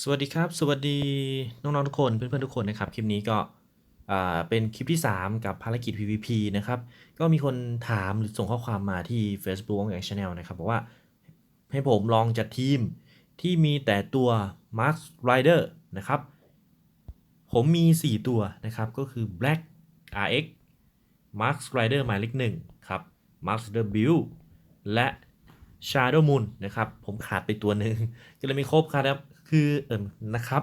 สวัสดีครับ สวัสดีน้องๆทุกคน เพื่อนๆทุกคนนะครับ คลิปนี้ก็เป็นคลิปที่ 3 กับภารกิจ PVP นะครับ ก็มีคนถามหรือส่งข้อความมาที่ Facebook ของ Channel นะครับบอกว่าให้ผมลองจัดทีมที่มีแต่ตัว Max Rider นะครับ ผมมี 4 ตัวนะครับ ก็คือ Black RX Max Rider หมายเลข1ครับ Max Rider Build และ Shadow Moon นะครับ ผมขาดไปตัวหนึ่งก็เลยไม่ครบครับคือเออนะครับ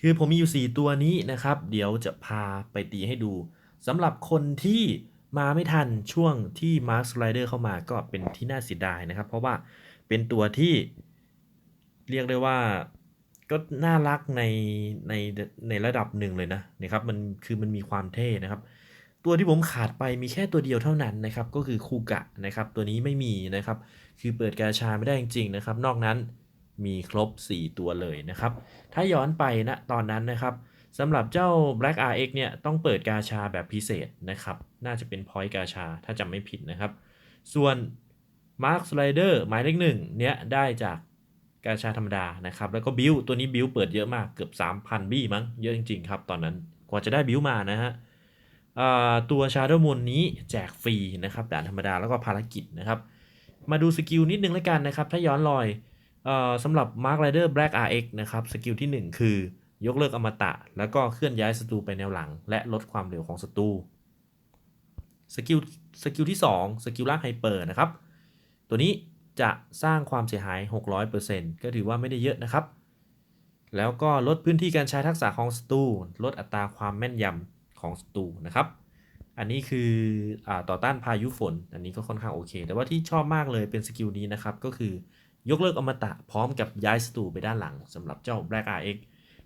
คือผมมีอยู่ 4 ตัวนี้นะครับ เดี๋ยวจะพาไปตีให้ดูสำหรับคนที่มาไม่ทันช่วงที่ Max Rider เข้ามาก็เป็นที่น่าเสียดายนะครับ เพราะว่าเป็นตัวที่เรียกได้ว่าก็น่ารักในในในระดับหนึ่งเลยนะนะครับมันคือมันมีความเท่นะครับ ตัวที่ผมขาดไปมีแค่ตัวเดียวเท่านั้นนะครับ ก็คือคูกะนะครับ ตัวนี้ไม่มีนะครับ คือเปิดกาชาไม่ได้จริงๆนะครับ นอกนั้นมีครบ 4 ตัวเลยนะครับ ถ้าย้อนไปนะตอนนั้นนะครับสำหรับเจ้า Black RX เนี่ยต้องเปิดกาชาแบบพิเศษนะครับ น่าจะเป็น Point กาชาถ้าจำไม่ผิดนะครับ ส่วน Mark Slider หมายเลขหนึ่งเนี่ยได้จากกาชาธรรมดานะครับ แล้วก็บิวตัวนี้บิวเปิดเยอะมากเกือบ 3,000 บี้มั้ง เยอะจริงๆครับตอนนั้นกว่าจะได้บิวมานะฮะตัว Shadow Moon นี้แจกฟรีนะครับด่านธรรมดาแล้วก็ภารกิจนะครับ มาดูสกิลนิดนึงแล้วกันนะครับ ถ้าย้อนรอยออสำหรับ Mark Rider Black RX นะครับ สกิลที่ 1 คือยกเลิกอมตะ แล้วก็เคลื่อนย้ายศัตรูไปแนวหลัง และลดความเร็วของศัตรูสกิลสกิลที่ 2 สกิลลากไฮเปอร์นะครับ ตัวนี้จะสร้างความเสียหาย 600%ก็ถือว่าไม่ได้เยอะนะครับ แล้วก็ลดพื้นที่การใช้ทักษะของศัตรูลดอัตราความแม่นยำของศัตรูนะครับ อันนี้คืออต่อต้านพายุฝน อันนี้ก็ค่อนข้างโอเค แต่ว่าที่ชอบมากเลยเป็นสกิลนี้นะครับ ก็คือยกเลิกอมตะพร้อมกับย้ายศัตรูไปด้านหลังสำหรับเจ้า Black RX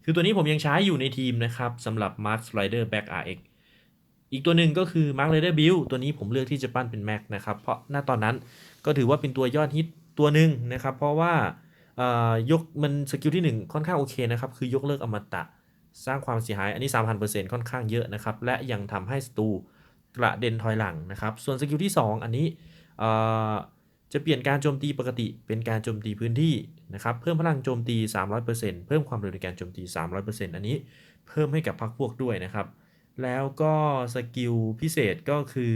คือตัวนี้ผมยังใช้อยู่ในทีมนะครับสำหรับ Mark Rider Black RX อีกตัวหนึ่งก็คือ Mark Rider Build ตัวนี้ผมเลือกที่จะปั้นเป็น Mac นะครับ เพราะณตอนนั้นก็ถือว่าเป็นตัวยอดฮิตตัวหนึ่งนะครับ เพราะว่ายกมันสกิลที่ 1 ค่อนข้างโอเคนะครับ คือยกเลิกอมตะ สร้างความเสียหายอันนี้3,000%ค่อนข้างเยอะนะครับ และยังทำให้ศัตรู กระเด็นถอยหลังนะครับ ส่วนสกิลที่ 2 อันนี้จะเปลี่ยนการโจมตีปกติเป็นการโจมตีพื้นที่นะครับเพิ่มพลังโจมตี 300%เพิ่มความเร็วในการโจมตี 300%อันนี้เพิ่มให้กับพรรคพวกด้วยนะครับ แล้วก็สกิลพิเศษก็คือ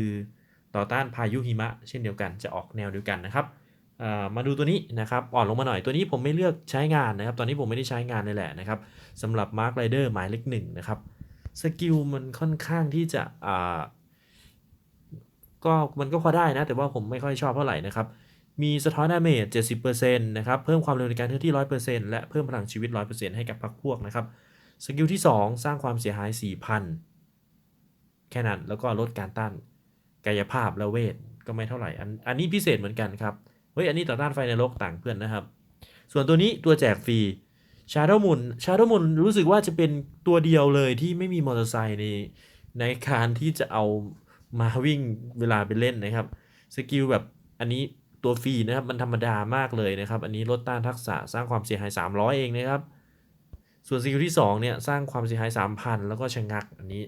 ต่อต้านพายุหิมะ เช่นเดียวกันจะออกแนวเดียวกันนะครับมาดูตัวนี้นะครับอ่อนลงมาหน่อยตัวนี้ผมไม่เลือกใช้งานนะครับ ตอนนี้ผมไม่ได้ใช้งานเลยแหละนะครับสำหรับ Mark Rider หมายเลขหนึ่งนะครับสกิลมันค่อนข้างที่จะ ก็มันก็พอได้นะ แต่ว่าผมไม่ค่อยชอบเท่าไหร่นะครับ มีสะท้อนดาเมจ70%นะครับ เพิ่มความเร็วในการเคลื่อนที่ 100%และเพิ่มพลังชีวิต 100%ให้กับพรรคพวกนะครับ สกิลที่ 2 สร้างความเสียหาย 4,000 แค่นั้น แล้วก็ลดการต้านกายภาพและเวทก็ไม่เท่าไหร่ อันอันนี้พิเศษเหมือนกันครับ เฮ้ย อันนี้ต่อต้านไฟในโลกต่างเพื่อนนะครับ ส่วนตัวนี้ตัวแจกฟรี Shadow Moon Shadow Moon รู้สึกว่าจะเป็นตัวเดียวเลยที่ไม่มีมอเตอร์ไซค์ในในการที่จะเอา มาวิ่งเวลาไปเล่นนะครับ สกิลแบบอันนี้ตัวฟรีนะครับ มันธรรมดามากเลยนะครับ อันนี้ลดต้านทักษะสร้างความเสียหาย 300 เองนะครับ ส่วนสกิลที่2เนี่ยสร้างความเสียหาย 3,000 แล้วก็ชะงักอันนี้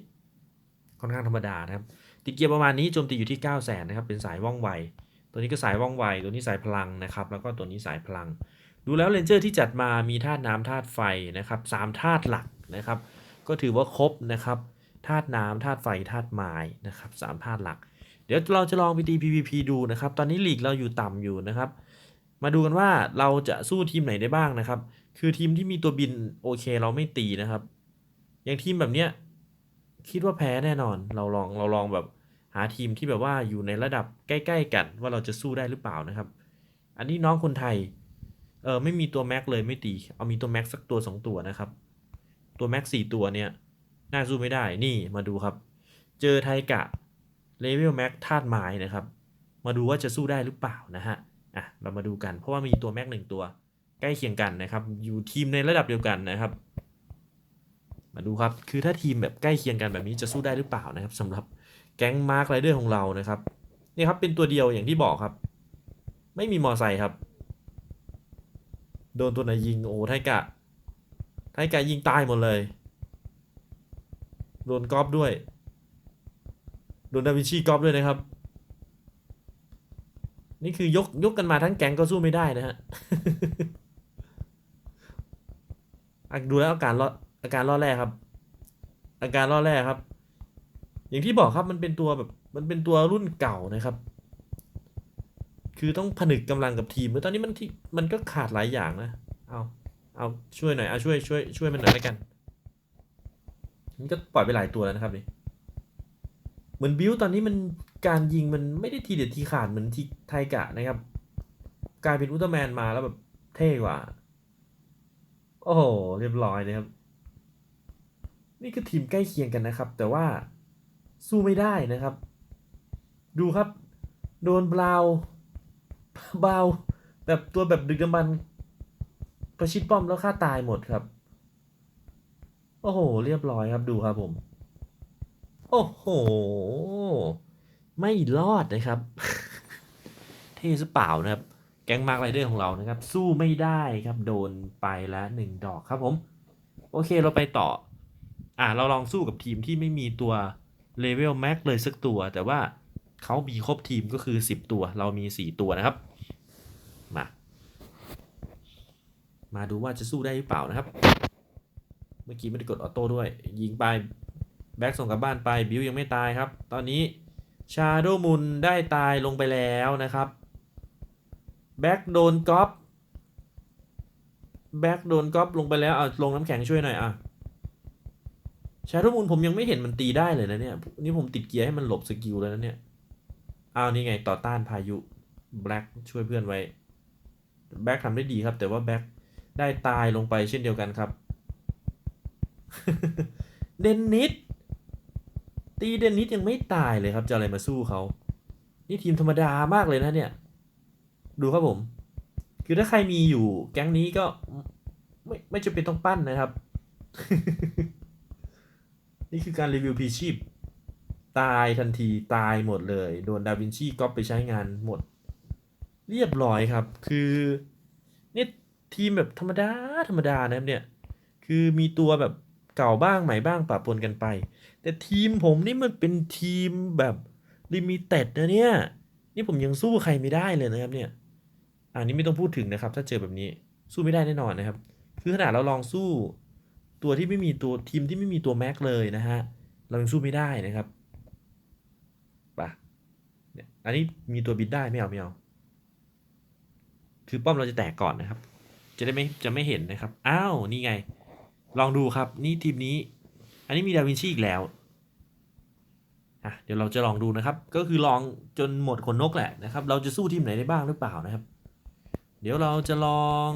ค่อนข้างธรรมดานะครับ ติเกียร์ประมาณนี้โจมตีอยู่ที่ 9 0 0 0 0นะครับ เป็นสายว่องไว ตัวนี้ก็สายว่องไว ตัวนี้สายพลังนะครับ แล้วก็ตัวนี้สายพลัง ดูแล้วเลนเจอร์ที่จัดมามีธาตุน้ำธาตุไฟนะครับสามธาตุหลักนะครับ ก็ถือว่าครบนะครับ ธาตุน้ำธาตุไฟธาตุไม้นะครับสามธาตุหลัก เดี๋ยวเราจะลองไปตี PVP ดูนะครับ ตอนนี้ลีกเราอยู่ต่ำอยู่นะครับ มาดูกันว่าเราจะสู้ทีมไหนได้บ้างนะครับ คือทีมที่มีตัวบินโอเคเราไม่ตีนะครับ อย่างทีมแบบเนี้ยคิดว่าแพ้แน่นอน เราลองเราลองแบบหาทีมที่แบบว่าอยู่ในระดับใกล้ ๆ กันว่าเราจะสู้ได้หรือเปล่านะครับ อันนี้น้องคนไทยเออไม่มีตัวแม็กเลยไม่ตี เอามีตัวแม็กสักตัว 2 ตัวนะครับ ตัวแม็กสี่ตัวเนี่ย น่าสู้ไม่ได้นี่มาดูครับ เจอไทกะเลเวลแม็กธาตุไม้นะครับ มาดูว่าจะสู้ได้หรือเปล่านะฮะอะเรามาดูกัน เพราะว่ามีตัวแม็กหนึ่งตัวใกล้เคียงกันนะครับ อยู่ทีมในระดับเดียวกันนะครับ มาดูครับคือถ้าทีมแบบใกล้เคียงกันแบบนี้จะสู้ได้หรือเปล่านะครับสำหรับแก๊งมาร์คไรเดอร์ของเรานะครับนี่ครับเป็นตัวเดียวอย่างที่บอกครับ ไม่มีมอไซค์ครับ โดนตัวไหนยิงโอ้ไทกะไทกะยิงตายหมดเลย โดนกอล์ฟด้วย โดนดาวินชีกอล์ฟด้วยนะครับ นี่คือยกยกกันมาทั้งแก๊งก็สู้ไม่ได้นะฮะอะดูแล้วอาการรอดอาการรอดแรกครับ อาการรอดแรกครับ อย่างที่บอกครับมันเป็นตัวแบบมันเป็นตัวรุ่นเก่านะครับ คือต้องผนึกกำลังกับทีมแล้วตอนนี้มันที่มันก็ขาดหลายอย่างนะ เอาเอาช่วยหน่อยเอาช่วยช่วยช่วยมันหน่อยแล้วกัน นก็ปล่อยไปหลายตัวแล้วนะครับนี่เหมือนบิวตอนนี้มันการยิงมันไม่ได้ทีเด็ดทีขาดเหมือนที่ไทกะนะครับ กลายเป็นอุลตร้าแมนมาแล้วแบบเท่กว่า โอ้โห เรียบร้อยนะครับ นี่คือทีมใกล้เคียงกันนะครับ แต่ว่าสู้ไม่ได้นะครับ ดูครับ โดนบราวบราวแบบตัวแบบดึกดำบรรประชิดป้อมแล้วฆ่าตายหมดครับ โอ้โห เรียบร้อยครับดูครับผม โอ้โห ไม่รอดนะครับ เท่ซะเปล่านะครับ แก๊งมาร์คไรเดอร์ของเรานะครับ สู้ไม่ได้ครับ โดนไปแล้วหนึ่งดอกครับผม โอเคเราไปต่อ อ่าเราลองสู้กับทีมที่ไม่มีตัวเลเวลแม็กเลยสักตัว แต่ว่าเขามีครบทีมก็คือ 10 ตัว เรามี 4 ตัวนะครับ มา มาดูว่าจะสู้ได้หรือเปล่านะครับ มื่อกี้ไม่ได้กดออโต้ด้วย ยิงไป แบ็กส่งกลับบ้านไปบิวยังไม่ตายครับ ตอนนี้ชาโดมุนได้ตายลงไปแล้วนะครับ แบ็กโดนก๊อปแบ็กโดนก๊อปลงไปแล้วเอะลงน้ำแข็งช่วยหน่อยอะชาโดมุนผมยังไม่เห็นมันตีได้เลยนะเนี่ย นี่ผมติดเกียร์ให้มันหลบสกิลแล้วนะเนี่ย อ้าวนี่ไงต่อต้านพายุแบ็กช่วยเพื่อนไว้แบ็กทำได้ดีครับ แต่ว่าแบ็กได้ตายลงไปเช่นเดียวกันครับ เดนนิสตีเดนนิสยังไม่ตายเลยครับ จะอะไรมาสู้เขานี่ทีมธรรมดามากเลยนะเนี่ย ดูครับผม คือถ้าใครมีอยู่แก๊งนี้ก็ไม่ไม่จำเป็นต้องปั้นนะครับ นี่คือการรีวิวพีชีพ ตายทันทีตายหมดเลย โดนดาวินชีก๊อปไปใช้งานหมด เรียบร้อยครับ คือนี่ทีมแบบธรรมดาธรรมดานะครับเนี่ย คือมีตัวแบบ เก่าบ้างใหม่บ้างปะปนกันไป แต่ทีมผมนี่มันเป็นทีมแบบลิมิเต็ดนะเนี่ย นี่ผมยังสู้ใครไม่ได้เลยนะครับเนี่ย อันนี้ไม่ต้องพูดถึงนะครับ ถ้าเจอแบบนี้สู้ไม่ได้แน่นอนนะครับ คือขนาดเราลองสู้ตัวที่ไม่มีตัวทีมที่ไม่มีตัวแม็กเลยนะฮะ เรายังสู้ไม่ได้นะครับปะเนี่ย อันนี้มีตัวบินได้ไม่เอาไม่เอาคือป้อมเราจะแตกก่อนนะครับ จะได้ไม่จะไม่เห็นนะครับ อ้าว นี่ไง ลองดูครับ นี่ทีมนี้ อันนี้มีดาวินชีอีกแล้วอะเดี๋ยวเราจะลองดูนะครับ ก็คือลองจนหมดขนนกแหละนะครับ เราจะสู้ทีมไหนได้บ้างหรือเปล่านะครับ เดี๋ยวเราจะลอง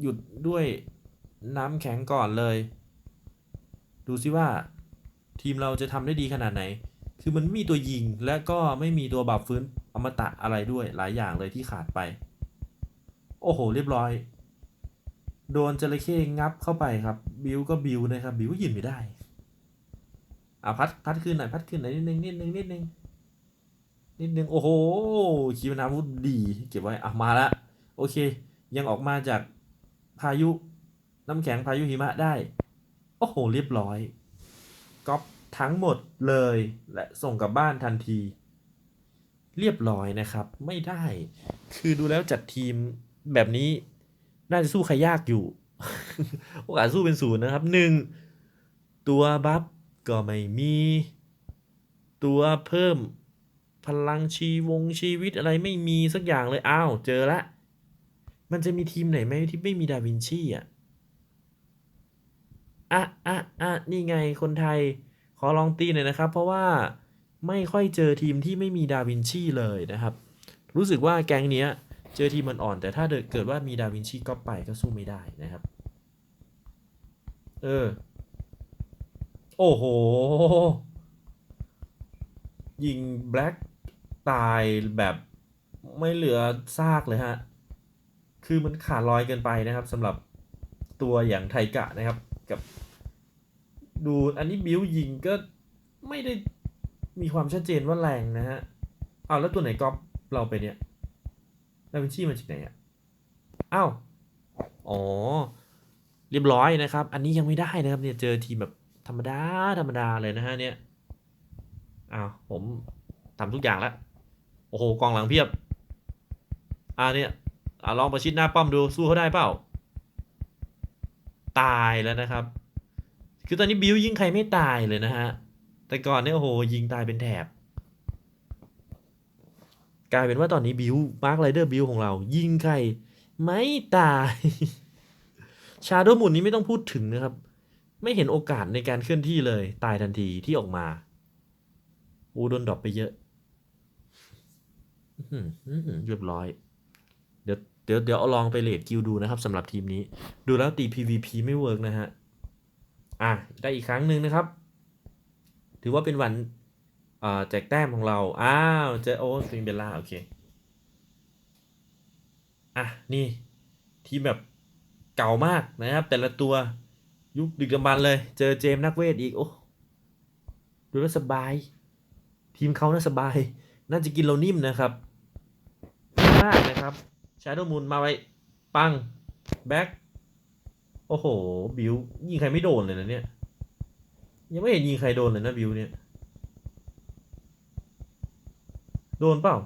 หยุดด้วยน้ำแข็งก่อนเลย ดูซิว่าทีมเราจะทำได้ดีขนาดไหน คือมันมีตัวยิงและก็ไม่มีตัวบัฟฟื้นอมตะอะไรด้วยหลายอย่างเลยที่ขาดไป โอ้โห เรียบร้อย โดนจระเข้งับเข้าไปครับ บิวก็บิวนะครับ บิวก็ยืนไม่ได้อะพัดพัดขึ้นหน่อยพัดขึ้นหน่อยนิดนึงนิดนึงนิดนึงนิดนึงโอ้โหขีปนาวุธดี เก็บไว้อะมาละโอเค ยังออกมาจากพายุน้ำแข็งพายุหิมะได้ โอ้โห เรียบร้อยก๊อปทั้งหมดเลย และส่งกลับบ้านทันที เรียบร้อยนะครับ ไม่ได้ คือดูแล้วจัดทีมแบบนี้ น่าจะสู้ใครยากอยู่ โอกาสสู้เป็นศูนย์นะครับหนึ่งตัวบัฟก็ไม่มี ตัวเพิ่มพลังชีวงชีวิตอะไรไม่มีสักอย่างเลย อ้าว เจอละ มันจะมีทีมไหนไหมที่ไม่มีดาวินชีอะ อะอะอะนี่ไงคนไทย ขอลองตีหน่อยนะครับ เพราะว่าไม่ค่อยเจอทีมที่ไม่มีดาวินชีเลยนะครับ รู้สึกว่าแก๊งเนี้ย เจอทีมมันอ่อน แต่ถ้าเกิดว่ามีดาวินชีก็ไปก็สู้ไม่ได้นะครับ เออ โอ้โห ยิงแบล็กตายแบบไม่เหลือซากเลยฮะ คือมันขาดลอยเกินไปนะครับสำหรับตัวอย่างไทกะนะครับ กับดูอันนี้บิวยิงก็ไม่ได้มีความชัดเจนว่าแรงนะฮะเอาแล้วตัวไหนก๊อปเราไปเนี่ย ดาวินชีมาจากไหนอะอ้าวอ๋อ เรียบร้อยนะครับ อันนี้ยังไม่ได้นะครับเนี่ยเจอทีมแบบธรรมดาธรรมดาเลยนะฮะเนี่ยอ้าวผมทำทุกอย่างแล้วโอ้โหกองหลังเพียบอ่าเนี่ยอ่าลองประชิดหน้าป้อมดูสู้เขาได้เปล่า ตายแล้วนะครับ คือตอนนี้บิวยิงใครไม่ตายเลยนะฮะแต่ก่อนเนี่ยโอ้โหยิงตายเป็นแถบ กลายเป็นว่าตอนนี้บิวมาร์คไรเดอร์บิวของเรา ยิงใคร ไม่ตาย ชาโดว์มุนนี้ไม่ต้องพูดถึงนะครับ ไม่เห็นโอกาสในการเคลื่อนที่เลย ตายทันทีที่ออกมา อูโดนดรอปไปเยอะเรียบร้อย เดี๋ยวเดี๋ยวเดี๋ยวเอาลองไปเลดกิลดูนะครับสำหรับทีมนี้ ดูแล้วตี PVP ไม่เวิร์กนะฮะ อะ ได้อีกครั้งหนึ่งนะครับ ถือว่าเป็นวัน อ่อแจกแต้มของเรา อ้าวเจอโอ้สปริงเบลล่าโอเค อะ นี่ทีมแบบเก่ามากนะครับ แต่ละตัวยุคดึกดำบรรเลย เจอเจมนักเวทอีก โอ้ดูแลสบาย ทีมเขาน่าสบาย น่าจะกินเรานิ่มนะครับมากนะครับชาโดมูนมาไว้ปัง แบ็คโอ้โห บิวยิงใครไม่โดนเลยนะเนี่ย ยังไม่เห็นยิงใครโดนเลยนะบิวเนี่ย โดนเปล่า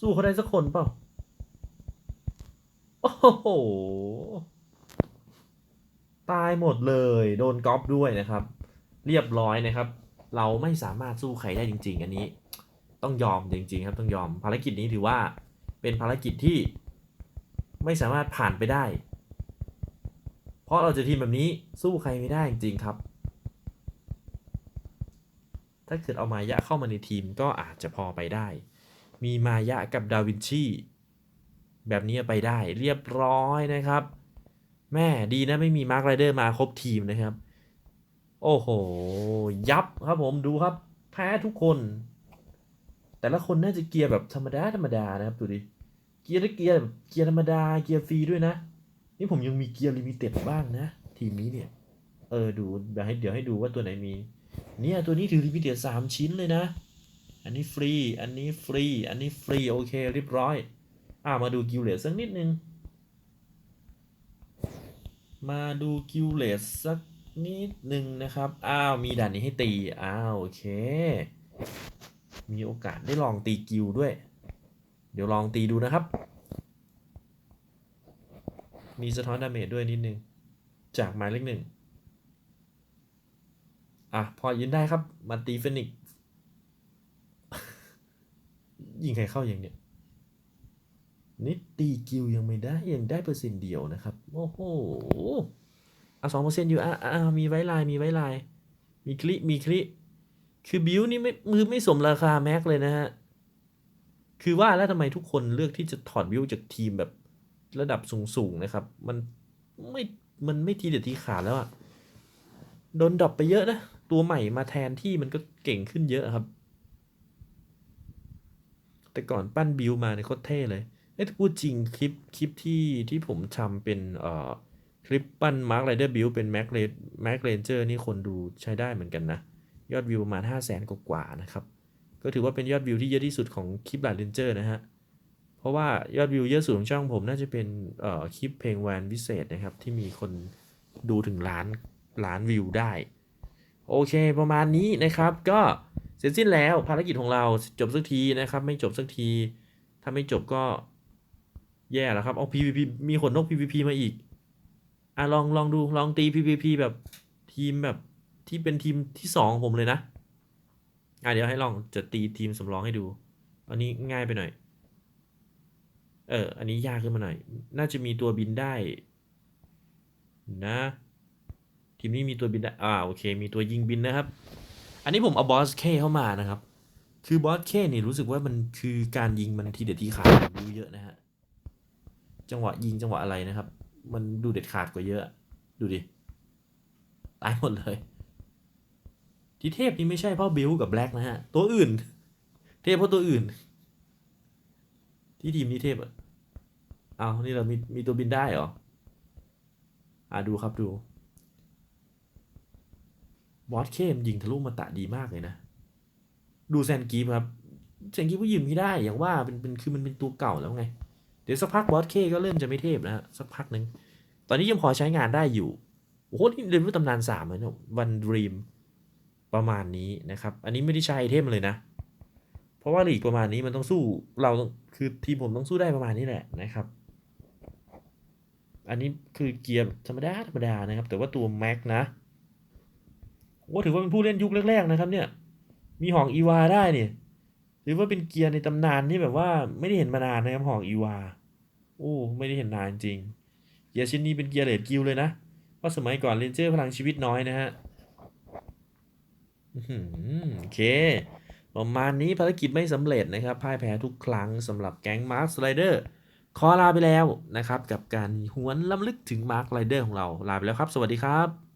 สู้เขาได้สักคนเปล่า โอ้โห ตายหมดเลย โดนก๊อปด้วยนะครับ เรียบร้อยนะครับ เราไม่สามารถสู้ใครได้จริง ๆ อันนี้ ต้องยอมจริง ๆ ครับ ต้องยอม ภารกิจนี้ถือว่าเป็นภารกิจที่ไม่สามารถผ่านไปได้ เพราะเราจะทีมแบบนี้สู้ใครไม่ได้จริง ๆ ครับ ถ้าเกิดเอามายะเข้ามาในทีมก็อาจจะพอไปได้ มีมายะกับดาวินชี แบบนี้ไปได้เรียบร้อยนะครับ แม่ดีนะไม่มีมาร์คไรเดอร์มาครบทีมนะครับ โอ้โห ยับครับผมดูครับ แพ้ทุกคน แต่ละคนน่าจะเกียร์แบบธรรมดาธรรมดานะครับดูดิ เกียร์ได้เกียร์แบบเกียร์ธรรมดาเกียร์ฟรีด้วยนะ นี่ผมยังมีเกียร์ลิมิเต็ดบ้างนะ ทีมนี้เนี่ย เออดูเดี๋ยวให้เดี๋ยวให้ดูว่าตัวไหนมี เนี่ยตัวนี้ถือลิมิเต็ดสามชิ้นเลยนะ อันนี้ฟรี อันนี้ฟรี อันนี้ฟรี โอเคเรียบร้อย อ่ามาดูกิลเลสสักนิดนึง มาดูกิลเลสสักนิดหนึ่งนะครับ อ้าว มีด่านนี้ให้ตี อ้าว โอเค มีโอกาสได้ลองตีกิลด้วย เดี๋ยวลองตีดูนะครับ มีสะท้อนดาเมจด้วยนิดนึง จากหมายเลขหนึ่ง อะพอยืนได้ครับมาตีเฟนิกยิงใครเข้าอย่างเนี้ยนี่ตีกิลยังไม่ได้ยังได้เปอร์เซ็นต์เดียวนะครับ โอ้โหอะสองเปอร์เซ็นต์อยู่อะอะอะมีไว้ลายมีไว้ลาย มีคลิมีคลิคือบิวนี่ไม่มือไม่สมราคาแม็กเลยนะฮะ คือว่าแล้วทำไมทุกคนเลือกที่จะถอดบิวจากทีมแบบระดับสูงๆนะครับ มันไม่มันไม่ทีเด็ดทีขาดแล้วอะโดนดรอปไปเยอะนะ ตัวใหม่มาแทนที่มันก็เก่งขึ้นเยอะครับ แต่ก่อนปั้นบิวมาเนี่ยโคตรเท่เลยเอ้ถ้าพูดจริงคลิปคลิปที่ที่ผมทำเป็นเอ่อคลิปปั้นมาร์คไรเดอร์บิวเป็นแม็กเรแม็กเรนเจอร์นี่คนดูใช้ได้เหมือนกันนะ ยอดวิวประมาณ 5 0 0แสนกว่าๆนะครับ ก็ถือว่าเป็นยอดวิวที่เยอะที่สุดของคลิปหลาดเรนเจอร์นะฮะเพราะว่ายอดวิวเยอะสุดของช่องผมน่าจะเป็นเอ่อคลิปเพลงแวนพิเศษนะครับ ที่มีคนดูถึงล้านล้านวิวได้ โอเค ประมาณนี้นะครับก็เสร็จสิ้นแล้วภารกิจของเราจบสักทีนะครับ ไม่จบสักที ถ้าไม่จบก็แย่แล้วครับเอา PVP มีขนนก PVP มาอีกอะลองลองดูลองตี PVP แบบทีมแบบที่เป็นทีมที่สองผมเลยนะอะเดี๋ยวให้ลองจะตีทีมสำรองให้ดู อันนี้ง่ายไปหน่อย เออ อันนี้ยากขึ้นมาหน่อย น่าจะมีตัวบินได้ นะ ทีมนี้มีตัวบินได้อ่าโอเค มีตัวยิงบินนะครับ อันนี้ผมเอาบอสเคเข้ามานะครับ คือบอสเคนี่รู้สึกว่ามันคือการยิงมันทีเด็ดทีขาดดูเยอะนะฮะจังหวะยิงจังหวะอะไรนะครับ มันดูเด็ดขาดกว่าเยอะ ดูดิตายหมดเลยที่เทพนี่ไม่ใช่เพราะบิลกับแบล็กนะฮะ ตัวอื่น เทพเพราะตัวอื่น ที่ทีมนี้เทพอะเอานี่เรามีมีตัวบินได้เหรออ่าดูครับดู บอสเคมยิงทะลุมาตะดีมากเลยนะ ดูแซนกีฟครับแซนกีฟก็ยิงไม่ได้ อย่างว่าเป็นเป็นคือมันเป็นตัวเก่าแล้วไง เดี๋ยวสักพักบอสเคก็เริ่มจะไม่เทพนะสักพักหนึ่งตอนนี้ยังพอใช้งานได้อยู่โอ้โหนี่เรียนรู้ตำนานสามเลยนะวันดรีมประมาณนี้นะครับ อันนี้ไม่ได้ใช้ไอเทมเลยนะ เพราะว่าลีกประมาณนี้มันต้องสู้เราคือทีมผมต้องสู้ได้ประมาณนี้แหละนะครับ อันนี้คือเกียร์ธรรมดาธรรมดานะครับ แต่ว่าตัวแม็กนะ โอ้ถือว่าเป็นผู้เล่นยุคแรกๆนะครับ เนี่ย มีหอกอีวาได้เนี่ยถือว่าเป็นเกียร์ในตำนานที่แบบว่าไม่ได้เห็นมานานนะครับหอกอีวาโอ้ไม่ได้เห็นนานจริง เกียร์ชิ้นนี้เป็นเกียร์เลดกิลเลยนะเพราะสมัยก่อนเรนเจอร์พลังชีวิตน้อยนะฮะโอเคประมาณนี้ภารกิจไม่สำเร็จนะครับพ่ายแพ้ทุกครั้งสำหรับแก๊งมาร์คสไลเดอร์ขอลาไปแล้วนะครับ กับการหวนล้ำลึกถึงมาร์คไรเดอร์ของเราลาไปแล้วครับ สวัสดีครับ